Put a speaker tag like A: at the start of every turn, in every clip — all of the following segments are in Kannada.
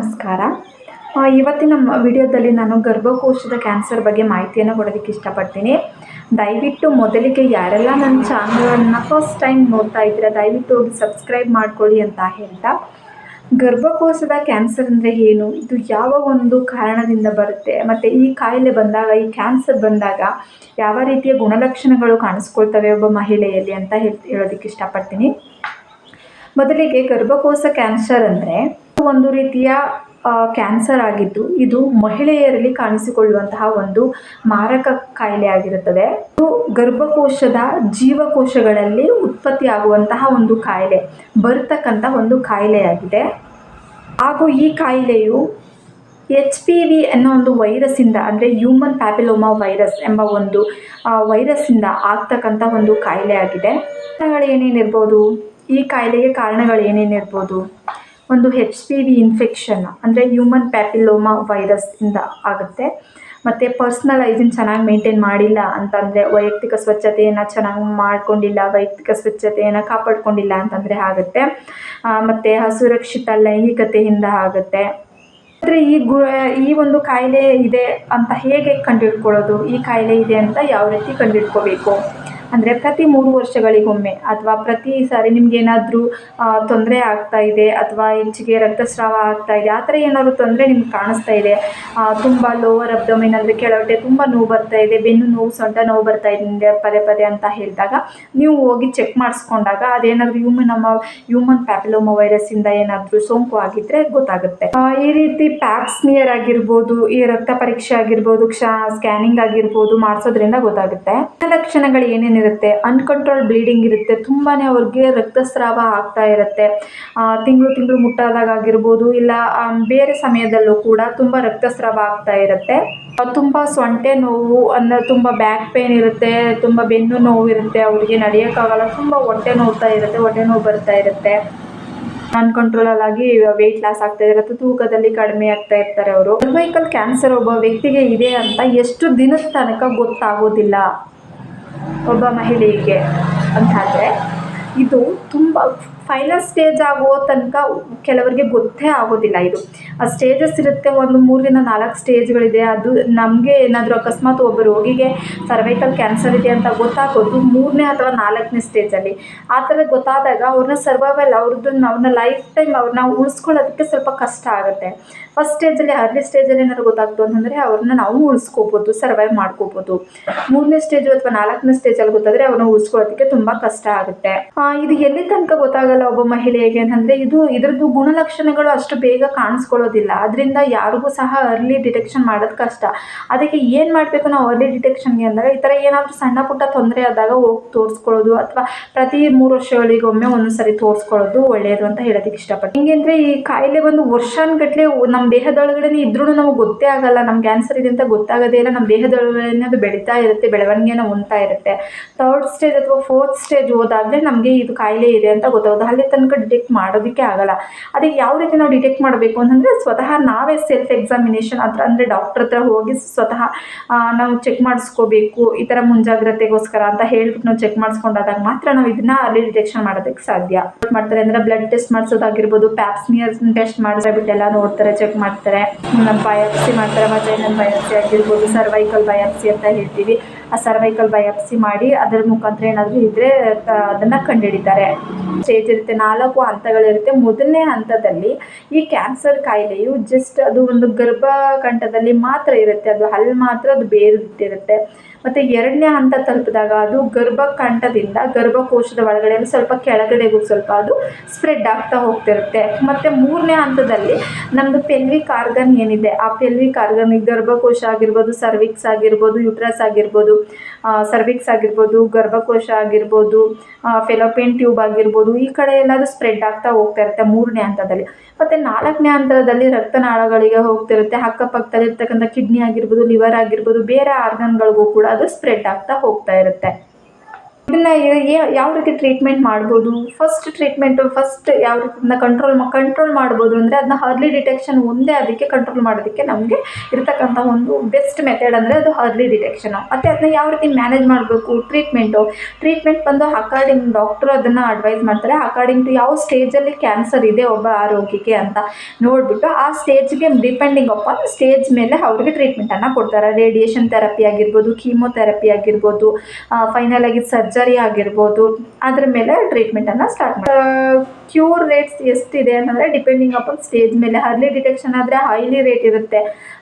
A: ನಮಸ್ಕಾರ. ಇವತ್ತಿನ ವಿಡಿಯೋದಲ್ಲಿ ನಾನು ಗರ್ಭಕೋಶದ ಕ್ಯಾನ್ಸರ್ ಬಗ್ಗೆ ಮಾಹಿತಿಯನ್ನು ಕೊಡೋದಕ್ಕೆ ಇಷ್ಟಪಡ್ತೀನಿ. ದಯವಿಟ್ಟು ಮೊದಲಿಗೆ ಯಾರೆಲ್ಲ ನನ್ನ ಚಾನಲನ್ನು ಫಸ್ಟ್ ಟೈಮ್ ನೋಡ್ತಾ ಇದ್ದೀರಾ, ದಯವಿಟ್ಟು ಹೋಗಿ ಸಬ್ಸ್ಕ್ರೈಬ್ ಮಾಡ್ಕೊಳ್ಳಿ ಅಂತ ಹೇಳ್ತಾ. ಗರ್ಭಕೋಶದ ಕ್ಯಾನ್ಸರ್ ಅಂದರೆ ಏನು? ಇದು ಯಾವ ಒಂದು ಕಾರಣದಿಂದ ಬರುತ್ತೆ? ಮತ್ತು ಈ ಕಾಯಿಲೆ ಬಂದಾಗ, ಈ ಕ್ಯಾನ್ಸರ್ ಬಂದಾಗ ಯಾವ ರೀತಿಯ ಗುಣಲಕ್ಷಣಗಳು ಕಾಣಿಸ್ಕೊಳ್ತವೆ ಒಬ್ಬ ಮಹಿಳೆಯಲ್ಲಿ ಅಂತ ಹೇಳಿ, ಹೇಳೋದಕ್ಕೆ ಇಷ್ಟಪಡ್ತೀನಿ. ಮೊದಲಿಗೆ ಗರ್ಭಕೋಶ ಕ್ಯಾನ್ಸರ್ ಅಂದರೆ ಒಂದು ರೀತಿಯ ಕ್ಯಾನ್ಸರ್ ಆಗಿದ್ದು ಇದು ಮಹಿಳೆಯರಲ್ಲಿ ಕಾಣಿಸಿಕೊಳ್ಳುವಂತಹ ಒಂದು ಮಾರಕ ಕಾಯಿಲೆ ಆಗಿರುತ್ತದೆ. ಇದು ಗರ್ಭಕೋಶದ ಜೀವಕೋಶಗಳಲ್ಲಿ ಉತ್ಪತ್ತಿಯಾಗುವಂತಹ ಒಂದು ಕಾಯಿಲೆ, ಬರ್ತಕ್ಕಂಥ ಒಂದು ಕಾಯಿಲೆಯಾಗಿದೆ. ಹಾಗೂ ಈ ಕಾಯಿಲೆಯು ಎಚ್ ಪಿ ವಿ ಅನ್ನೋ ಒಂದು ವೈರಸ್ಸಿಂದ, ಅಂದರೆ ಹ್ಯೂಮನ್ ಪ್ಯಾಪಿಲೋಮಾ ವೈರಸ್ ಎಂಬ ಒಂದು ವೈರಸ್ಸಿಂದ ಆಗ್ತಕ್ಕಂಥ ಒಂದು ಕಾಯಿಲೆ ಆಗಿದೆ ಕಾರಣಗಳು ಏನೇನಿರ್ಬೋದು ಈ ಕಾಯಿಲೆಗೆ ಕಾರಣಗಳು ಏನೇನಿರ್ಬೋದು ಒಂದು ಹೆಚ್ ಪಿ ವಿ ಇನ್ಫೆಕ್ಷನ್ ಅಂದರೆ ಹ್ಯೂಮನ್ ಪ್ಯಾಪಿಲೋಮಾ ವೈರಸ್ ಇಂದ ಆಗುತ್ತೆ. ಮತ್ತು ಪರ್ಸ್ನಲ್ ಐಜಿನ್ ಚೆನ್ನಾಗಿ ಮೇಂಟೈನ್ ಮಾಡಿಲ್ಲ ಅಂತಂದರೆ ವೈಯಕ್ತಿಕ ಸ್ವಚ್ಛತೆಯನ್ನು ಚೆನ್ನಾಗಿ ಮಾಡ್ಕೊಂಡಿಲ್ಲ, ವೈಯಕ್ತಿಕ ಸ್ವಚ್ಛತೆಯನ್ನು ಕಾಪಾಡ್ಕೊಂಡಿಲ್ಲ ಅಂತಂದರೆ ಆಗುತ್ತೆ. ಮತ್ತು ಅಸುರಕ್ಷಿತ ಲೈಂಗಿಕತೆಯಿಂದ ಆಗುತ್ತೆ. ಆದರೆ ಈ ಗು, ಈ ಒಂದು ಕಾಯಿಲೆ ಇದೆ ಅಂತ ಹೇಗೆ ಕಂಡುಹಿಡ್ಕೊಳ್ಳೋದು? ಈ ಕಾಯಿಲೆ ಇದೆ ಅಂತ ಯಾವ ರೀತಿ ಕಂಡುಹಿಡ್ಕೋಬೇಕು? ಅಂದರೆ ಪ್ರತಿ ಮೂರು ವರ್ಷಗಳಿಗೊಮ್ಮೆ ಅಥವಾ ಪ್ರತಿ ಸಾರಿ ನಿಮ್ಗೇನಾದರೂ ತೊಂದರೆ ಆಗ್ತಾ ಇದೆ ಅಥವಾ ಹೆಚ್ಚಿಗೆ ರಕ್ತಸ್ರಾವ ಆಗ್ತಾ ಇದೆ, ಆ ಥರ ಏನಾದರೂ ತೊಂದರೆ ನಿಮ್ಗೆ ಕಾಣಿಸ್ತಾ ಇದೆ ತುಂಬ ಲೋವರ್ ಅಬ್ಡೊಮಿನ್ ಅಂದರೆ ಕೆಳಗಡೆ ತುಂಬ ನೋವು ಬರ್ತಾ ಇದೆ, ಬೆನ್ನು ನೋವು, ಸೊಂಟ ನೋವು ಬರ್ತಾ ಇದೆ ಪದೇ ಪದೇ ಅಂತ ಹೇಳಿದಾಗ, ನೀವು ಹೋಗಿ ಚೆಕ್ ಮಾಡಿಸ್ಕೊಂಡಾಗ ಅದೇನಾದರೂ ಹ್ಯೂಮನ್ ನಮ್ಮ ಹ್ಯೂಮನ್ ವೈರಸ್ ವೈರಸ್ಸಿಂದ ಏನಾದರೂ ಸೋಂಕು ಆಗಿದ್ರೆ ಗೊತ್ತಾಗುತ್ತೆ. ಈ ರೀತಿ ಪ್ಯಾಪ್ಸ್ಮಿಯರ್ ಆಗಿರ್ಬೋದು, ಈ ರಕ್ತ ಪರೀಕ್ಷೆ ಆಗಿರ್ಬೋದು, ಕ್ಷ ಸ್ಕ್ಯಾನಿಂಗ್ ಆಗಿರ್ಬೋದು ಮಾಡಿಸೋದ್ರಿಂದ ಗೊತ್ತಾಗುತ್ತೆ. ಲಕ್ಷಣಗಳು ಏನೇನಿರುತ್ತೆ ಅನ್ಕಂಟ್ರೋಲ್ ಬ್ಲೀಡಿಂಗ್ ಇರುತ್ತೆ. ತುಂಬಾ ಅವ್ರಿಗೆ ರಕ್ತಸ್ರಾವ ಆಗ್ತಾ ಇರುತ್ತೆ. ತಿಂಗಳು ತಿಂಗಳು ಮುಟ್ಟಾದಾಗ ಆಗಿರ್ಬೋದು, ಇಲ್ಲ ಬೇರೆ ಸಮಯದಲ್ಲೂ ಕೂಡ ತುಂಬ ರಕ್ತಸ್ರಾವ ಆಗ್ತಾ ಇರುತ್ತೆ. ತುಂಬ ಸೊಂಟೆ ನೋವು, ಅಂದರೆ ತುಂಬ ಬ್ಯಾಕ್ ಪೇನ್ ಇರುತ್ತೆ, ತುಂಬ ಬೆನ್ನು ನೋವು ಇರುತ್ತೆ, ಅವರಿಗೆ ನಡೆಯೋಕ್ಕಾಗಲ್ಲ. ತುಂಬ ಹೊಟ್ಟೆ ನೋವ್ತಾ ಇರುತ್ತೆ, ಹೊಟ್ಟೆ ನೋವು ಬರ್ತಾ ಇರುತ್ತೆ. ಅನ್ಕಂಟ್ರೋಲ್ ಆಗಿ ವೆಯ್ಟ್ ಲಾಸ್ ಆಗ್ತಾ ಇರುತ್ತೆ ತೂಕದಲ್ಲಿ ಕಡಿಮೆ ಆಗ್ತಾ ಇರ್ತಾರೆ ಅವರು. ಸರ್ವೈಕಲ್ ಕ್ಯಾನ್ಸರ್ ಒಬ್ಬ ವ್ಯಕ್ತಿಗೆ ಇದೆ ಅಂತ ಎಷ್ಟು ದಿನದ ತನಕ ಗೊತ್ತಾಗೋದಿಲ್ಲ. ಒಬ್ಬ ಮಹಿಳೆಗೆ ಅಂತಾದರೆ ಇದು ತುಂಬ ಫೈನಲ್ ಸ್ಟೇಜ್ ಆಗೋ ತನಕ ಕೆಲವರಿಗೆ ಗೊತ್ತೇ ಆಗೋದಿಲ್ಲ ಇದು. ಆ ಸ್ಟೇಜಸ್ ಇರುತ್ತೆ, ಒಂದು ಮೂರರಿಂದ ನಾಲ್ಕು ಸ್ಟೇಜ್ಗಳಿದೆ ಅದು ನಮಗೆ ಏನಾದರೂ ಅಕಸ್ಮಾತ್ ಒಬ್ಬ ರೋಗಿಗೆ ಸರ್ವೈಕಲ್ ಕ್ಯಾನ್ಸರ್ ಇದೆ ಅಂತ ಗೊತ್ತಾಗೋದು ಮೂರನೇ ಅಥವಾ ನಾಲ್ಕನೇ ಸ್ಟೇಜಲ್ಲಿ ಆ ಥರ ಗೊತ್ತಾದಾಗ ಅವ್ರನ್ನ ಸರ್ವೈವಲ್ ಅವ್ರದ್ದು ಅವ್ರನ್ನ ಲೈಫ್ ಟೈಮ್ ಅವ್ರನ್ನ ಉಳಿಸ್ಕೊಳ್ಳೋದಕ್ಕೆ ಸ್ವಲ್ಪ ಕಷ್ಟ ಆಗುತ್ತೆ. ಫಸ್ಟ್ ಸ್ಟೇಜಲ್ಲಿ ಅರ್ಲಿ ಸ್ಟೇಜಲ್ಲಿ ಏನಾದ್ರು ಗೊತ್ತಾಗ್ತು ಅಂತಂದರೆ ಅವ್ರನ್ನ ನಾವು ಉಳಿಸ್ಕೋಬೋದು ಸರ್ವೈವ್ ಮಾಡ್ಕೋಬೋದು. ಮೂರನೇ ಸ್ಟೇಜು ಅಥವಾ ನಾಲ್ಕನೇ ಸ್ಟೇಜಲ್ಲಿ ಗೊತ್ತಾದರೆ ಅವ್ರನ್ನ ಉಳಿಸ್ಕೊಳ್ಳೋದಕ್ಕೆ ತುಂಬ ಕಷ್ಟ ಆಗುತ್ತೆ. ಇದು ಎಲ್ಲಿ ತನಕ ಗೊತ್ತಾಗಲ್ಲ. ಒಬ್ಬ ಮಹಿಳೆಗೆ ಅಂತಂದರೆ ಇದು ಇದರದ್ದು ಗುಣಲಕ್ಷಣಗಳು ಅಷ್ಟು ಬೇಗ ಕಾಣಿಸ್ಕೊಳ್ಳೋದಿಲ್ಲ. ಅದರಿಂದ ಯಾರಿಗೂ ಸಹ ಅರ್ಲಿ ಡಿಟೆಕ್ಷನ್ ಮಾಡೋದು ಕಷ್ಟ. ಅದಕ್ಕೆ ಏನು ಮಾಡಬೇಕು ನಾವು ಅರ್ಲಿ ಡಿಟೆಕ್ಷನ್ಗೆ ಅಂದಾಗ ಈ ಥರ ಏನಾದರೂ ಸಣ್ಣ ಪುಟ್ಟ ತೊಂದರೆ ಆದಾಗ ಹೋಗಿ ತೋರಿಸ್ಕೊಳ್ಳೋದು ಅಥವಾ ಪ್ರತಿ ಮೂರು ವರ್ಷಗಳಿಗೊಮ್ಮೆ ಒಂದೊಂದು ಸರಿ ತೋರಿಸ್ಕೊಳ್ಳೋದು ಒಳ್ಳೆಯದು ಅಂತ ಹೇಳೋದಕ್ಕೆ ಇಷ್ಟಪಡ್ತೀನಿ. ಹೆಂಗೆ ಈ ಕಾಯಿಲೆ ಒಂದು ವರ್ಷಾನ್ಗಟ್ಲೆ ನಮ್ಮ ದೇಹದೊಳಗಡೆ ಇದ್ರೂ ನಮಗೆ ಗೊತ್ತೇ ಆಗಲ್ಲ. ನಮ್ಮ ಕ್ಯಾನ್ಸರ್ ಇದೆ ಅಂತ ಗೊತ್ತಾಗೋದೇ ಇಲ್ಲ. ನಮ್ಮ ದೇಹದೊಳಗಡೆ ಅದು ಬೆಳೀತಾ ಇರುತ್ತೆ, ಬೆಳವಣಿಗೆನ ಹೊಂದ್ತಾ ಇರುತ್ತೆ. ಥರ್ಡ್ ಸ್ಟೇಜ್ ಅಥವಾ ಫೋರ್ತ್ ಸ್ಟೇಜ್ ಹೋದಾಗಲೇ ನಮಗೆ ಇದು ಕಾಯಿಲೆ ಇದೆ ಅಂತ ಗೊತ್ತಾಗೋದು ಅಲ್ಲಿ ತನಕ ಡಿಟೆಕ್ಟ್ ಮಾಡೋದಕ್ಕೆ ಆಗಲ್ಲ. ಅದಕ್ಕೆ ಯಾವ ರೀತಿ ನಾವು ಡಿಟೆಕ್ಟ್ ಮಾಡಬೇಕು ಅಂತಂದರೆ ಸ್ವತಃ ನಾವೇ ಸೆಲ್ಫ್ ಎಕ್ಸಾಮಿನೇಷನ್ ಹತ್ರ ಅಂದರೆ ಡಾಕ್ಟ್ರ್ ಹತ್ರ ಹೋಗಿ ಸ್ವತಃ ನಾವು ಚೆಕ್ ಮಾಡಿಸ್ಕೋಬೇಕು, ಈ ಥರ ಮುಂಜಾಗ್ರತೆಗೋಸ್ಕರ ಅಂತ ಹೇಳ್ಬಿಟ್ಟು ನಾವು ಚೆಕ್ ಮಾಡಿಸ್ಕೊಂಡಾಗ ಮಾತ್ರ ನಾವು ಇದನ್ನ ಅಲ್ಲಿ ಡಿಟೆಕ್ಷನ್ ಮಾಡೋದಕ್ಕೆ ಸಾಧ್ಯ. ಮಾಡ್ತಾರೆ ಅಂದರೆ ಬ್ಲಡ್ ಟೆಸ್ಟ್ ಮಾಡಿಸೋದಾಗಿರ್ಬೋದು ಪ್ಯಾಪ್ಸ್ಮಿಯರ್ ಟೆಸ್ಟ್ ಮಾಡಿಸ್ಬಿಟ್ಟು ಎಲ್ಲ ನೋಡ್ತಾರೆ ಚೆಕ್ ಮಾಡ್ತಾರೆ. ಬಯಾಪ್ಸಿ ಮಾಡ್ತಾರೆ ವಜೈನಲ್ ಬಯಾಪ್ಸಿ ಆಗಿರ್ಬೋದು ಸರ್ವೈಕಲ್ ಬಯಾಪ್ಸಿ ಅಂತ ಹೇಳ್ತೀವಿ. ಆ ಸರ್ವೈಕಲ್ ಬಯಾಪ್ಸಿ ಮಾಡಿ ಅದರ ಮುಖಾಂತರ ಏನಾದರೂ ಇದ್ದರೆ ಅದನ್ನು ಕಂಡುಹಿಡಿತಾರೆ. ಸ್ಟೇಜ್ ಇರುತ್ತೆ ನಾಲ್ಕು ಹಂತಗಳಿರುತ್ತೆ. ಮೊದಲನೇ ಹಂತದಲ್ಲಿ ಈ ಕ್ಯಾನ್ಸರ್ ಕಾಯಿಲೆಯು ಜಸ್ಟ್ ಅದು ಒಂದು ಗರ್ಭಕಂಠದಲ್ಲಿ ಮಾತ್ರ ಇರುತ್ತೆ, ಅದು ಅಲ್ಲಿ ಮಾತ್ರ ಅದು ಬೇರಿಟ್ಟಿರುತ್ತೆ ಮತ್ತು ಎರಡನೇ ಹಂತ ತಲುಪಿದಾಗ ಅದು ಗರ್ಭಕಂಠದಿಂದ ಗರ್ಭಕೋಶದ ಒಳಗಡೆ ಸ್ವಲ್ಪ ಕೆಳಗಡೆಗೂ ಸ್ವಲ್ಪ ಅದು ಸ್ಪ್ರೆಡ್ ಆಗ್ತಾ ಹೋಗ್ತಿರುತ್ತೆ. ಮತ್ತು ಮೂರನೇ ಹಂತದಲ್ಲಿ ನಮ್ಮದು ಪೆಲ್ವಿ ಆರ್ಗನ್ ಏನಿದೆ, ಆ ಪೆಲ್ವಿ ಆರ್ಗನ್ ಗರ್ಭಕೋಶ ಆಗಿರ್ಬೋದು ಸರ್ವಿಕ್ಸ್ ಆಗಿರ್ಬೋದು ಯುಟ್ರಸ್ ಆಗಿರ್ಬೋದು ಸರ್ವಿಕ್ಸ್ ಆಗಿರ್ಬೋದು, ಗರ್ಭಕೋಶ ಆಗಿರ್ಬೋದು ಫೆಲೋಪಿಯನ್ ಟ್ಯೂಬ್ ಆಗಿರ್ಬೋದು, ಈ ಕಡೆ ಎಲ್ಲಾದರೂ ಸ್ಪ್ರೆಡ್ ಆಗ್ತಾ ಹೋಗ್ತಾ ಇರುತ್ತೆ ಮೂರನೇ ಹಂತದಲ್ಲಿ. ಮತ್ತು ನಾಲ್ಕನೇ ಹಂತದಲ್ಲಿ ರಕ್ತನಾಳಗಳಿಗೆ ಹೋಗ್ತಿರುತ್ತೆ. ಅಕ್ಕಪಕ್ಕದಲ್ಲಿ ಇರ್ತಕ್ಕಂಥ ಕಿಡ್ನಿ ಆಗಿರ್ಬೋದು ಲಿವರ್ ಆಗಿರ್ಬೋದು, ಬೇರೆ ಆರ್ಗನ್ಗಳಿಗೂ ಕೂಡ ಅದು ಸ್ಪ್ರೆಡ್ ಆಗ್ತಾ ಹೋಗ್ತಾ ಇರುತ್ತೆ. ಇದನ್ನು ಯಾವ ರೀತಿ ಟ್ರೀಟ್ಮೆಂಟ್ ಮಾಡ್ಬೋದು? ಫಸ್ಟ್ ಟ್ರೀಟ್ಮೆಂಟು ಫಸ್ಟ್ ಯಾವ ರೀತಿ ಕಂಟ್ರೋಲ್ ಕಂಟ್ರೋಲ್ ಮಾಡ್ಬೋದು ಅಂದರೆ ಅದನ್ನ ಹರ್ಲಿ ಡಿಟೆಕ್ಷನ್ ಒಂದೇ ಅದಕ್ಕೆ ಕಂಟ್ರೋಲ್ ಮಾಡೋದಕ್ಕೆ ನಮಗೆ ಇರತಕ್ಕಂಥ ಒಂದು ಬೆಸ್ಟ್ ಮೆಥಡ್ ಅಂದರೆ ಅದು ಹರ್ಲಿ ಡಿಟೆಕ್ಷನು ಮತ್ತು ಅದನ್ನ ಯಾವ ರೀತಿ ಮ್ಯಾನೇಜ್ ಮಾಡಬೇಕು? ಟ್ರೀಟ್ಮೆಂಟು ಟ್ರೀಟ್ಮೆಂಟ್ ಬಂದು ಅಕಾರ್ಡಿಂಗ್ ಡಾಕ್ಟ್ರು ಅದನ್ನು ಅಡ್ವೈಸ್ ಮಾಡ್ತಾರೆ. ಅಕಾರ್ಡಿಂಗ್ ಟು ಯಾವ ಸ್ಟೇಜಲ್ಲಿ ಕ್ಯಾನ್ಸರ್ ಇದೆ ಒಬ್ಬ ಆರೋಗ್ಯಕ್ಕೆ ಅಂತ ನೋಡಿಬಿಟ್ಟು ಆ ಸ್ಟೇಜ್ಗೆ ಡಿಪೆಂಡಿಂಗ್ ಅಪಾನ್ ಸ್ಟೇಜ್ ಮೇಲೆ ಅವ್ರಿಗೆ ಟ್ರೀಟ್ಮೆಂಟನ್ನು ಕೊಡ್ತಾರೆ. ರೇಡಿಯೇಷನ್ ಥೆರಪಿ ಆಗಿರ್ಬೋದು ಕೀಮೋಥೆರಪಿ ಆಗಿರ್ಬೋದು ಫೈನಲ್ ಆಗಿ ಸರ್ಜರಿ ಆಗಿರ್ಬೋದು ಅದ್ರ ಮೇಲೆ ಟ್ರೀಟ್ಮೆಂಟನ್ನು ಸ್ಟಾರ್ಟ್ ಮಾಡಿ ಕ್ಯೂರ್ ರೇಟ್ಸ್ ಎಷ್ಟಿದೆ ಅಂತಂದರೆ ಡಿಪೆಂಡಿಂಗ್ ಅಪಾನ್ ಸ್ಟೇಜ್ ಮೇಲೆ. ಅರ್ಲಿ ಡಿಟೆಕ್ಷನ್ ಆದರೆ ಹೈಲಿ ರೇಟ್ ಇರುತ್ತೆ.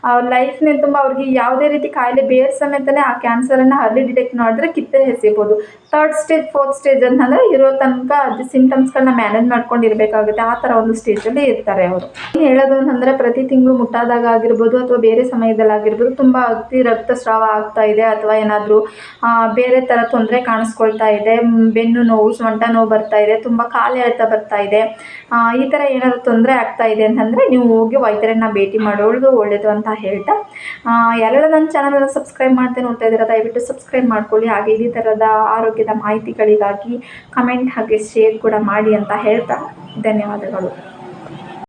A: ಅವ್ರ ಲೈಫ್ನೇ ತುಂಬ ಅವ್ರಿಗೆ ಯಾವುದೇ ರೀತಿ ಕಾಯಿಲೆ ಬೇರೆ ಸಮೇತನೇ ಆ ಕ್ಯಾನ್ಸರನ್ನು ಅರ್ಲಿ ಡಿಟೆಕ್ಟ್ ಮಾಡಿದ್ರೆ ಕಿತ್ತೆ ಎಸಿಬೋದು ಥರ್ಡ್ ಸ್ಟೇಜ್ ಫೋರ್ತ್ ಸ್ಟೇಜ್ ಅಂತಂದರೆ ಇರೋ ತನಕ ಅದು ಸಿಂಟಮ್ಸ್ಗಳನ್ನ ಮ್ಯಾನೇಜ್ ಮಾಡ್ಕೊಂಡಿರಬೇಕಾಗುತ್ತೆ. ಆ ಥರ ಒಂದು ಸ್ಟೇಜಲ್ಲಿ ಇರ್ತಾರೆ ಅವರು. ಹೇಳೋದು ಅಂತಂದರೆ ಪ್ರತಿ ತಿಂಗಳು ಮುಟ್ಟಾದಾಗ ಆಗಿರ್ಬೋದು ಅಥವಾ ಬೇರೆ ಸಮಯದಲ್ಲಿ ಆಗಿರ್ಬೋದು ತುಂಬ ಅತಿ ರಕ್ತಸ್ರಾವ ಆಗ್ತಾ ಇದೆ ಅಥವಾ ಏನಾದರೂ ಬೇರೆ ಥರ ತೊಂದರೆ ಕಾಣಿಸ್ಕೊಳ್ತಾ ಇದೆ, ಬೆನ್ನು ನೋವು, ಸೊಂಟ ನೋವು ಬರ್ತಾ ಇದೆ, ತುಂಬ ಕಾಲು ಎಳೆತ ಬರ್ತಾ ಇದೆ. ಈ ಥರ ಏನಾದರೂ ತೊಂದರೆ ಆಗ್ತಾ ಇದೆ ಅಂತಂದರೆ ನೀವು ಹೋಗಿ ವೈದ್ಯರನ್ನ ಭೇಟಿ ಮಾಡೋದು ಒಳ್ಳೆಯದು ಅಂತ ಹೇಳ್ತಾ. ಎಲ್ಲರೂ ನನ್ನ ಚಾನಲನ್ನು ಸಬ್ಸ್ಕ್ರೈಬ್ ಮಾಡ್ತಾ ನೋಡ್ತಾ ಇದ್ದೀರಾ, ದಯವಿಟ್ಟು ಸಬ್ಸ್ಕ್ರೈಬ್ ಮಾಡ್ಕೊಳ್ಳಿ. ಹಾಗೆ ಇದೇ ಥರದ ಆರೋಗ್ಯದ ಮಾಹಿತಿಗಳಿಗಾಗಿ ಕಮೆಂಟ್ ಹಾಗೆ ಶೇರ್ ಕೂಡ ಮಾಡಿ ಅಂತ ಹೇಳ್ತಾ. ಧನ್ಯವಾದಗಳು.